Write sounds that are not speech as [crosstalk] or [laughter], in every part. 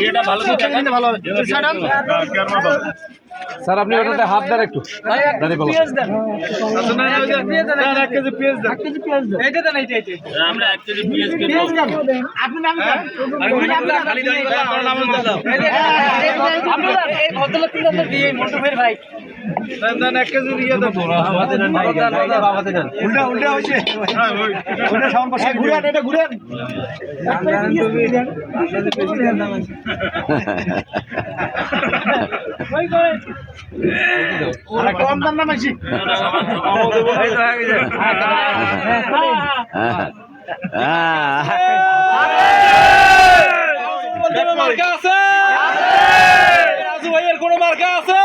এটা [laughs] ভালো করে দেখান। স্যার আপনি ওটাতে হাত দেন একটু। দাঁড়িয়ে কোনো মার্কা। আছে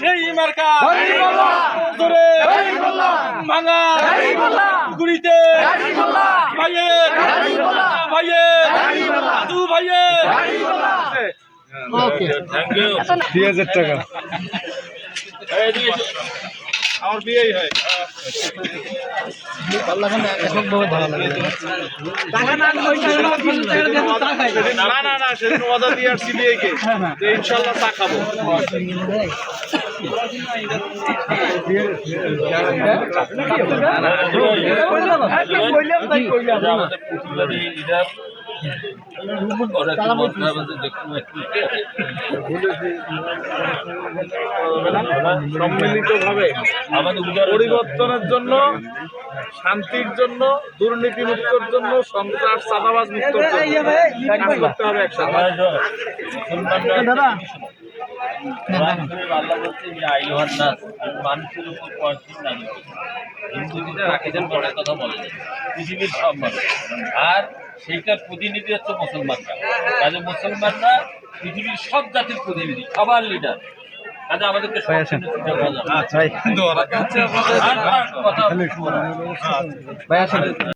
সেই মার্কা ভাঙা গুড়িতে ভাইয়ে। ভাইয়ে। রাজু ভাইয়ে। থ্যাংক ইউ দুই হাজার টাকা। আমার বিয়েই হয়। না না না সেদিন দিয়ে আসছি বিয়েকে। ইনশাল্লাহ চা খাব। পরিবর্তনের জন্য শান্তির জন্য দুর্নীতি মুক্তর জন্য সন্ত্রাস চাঁদাবাজ জন্য করতে হবে একসাথে। আল্লাহ বলছে যে আইহান নাস আর মানুষের উপর পড়ছেন না হিন্দু রাখিছেন বড় কথা বলে পৃথিবীর সব মানুষ। আর সেইটার প্রতিনিধি হচ্ছে মুসলমানরা। কাজে মুসলমানরা পৃথিবীর সব জাতির প্রতিনিধি সবার লিডার কাজে আমাদেরকে কথা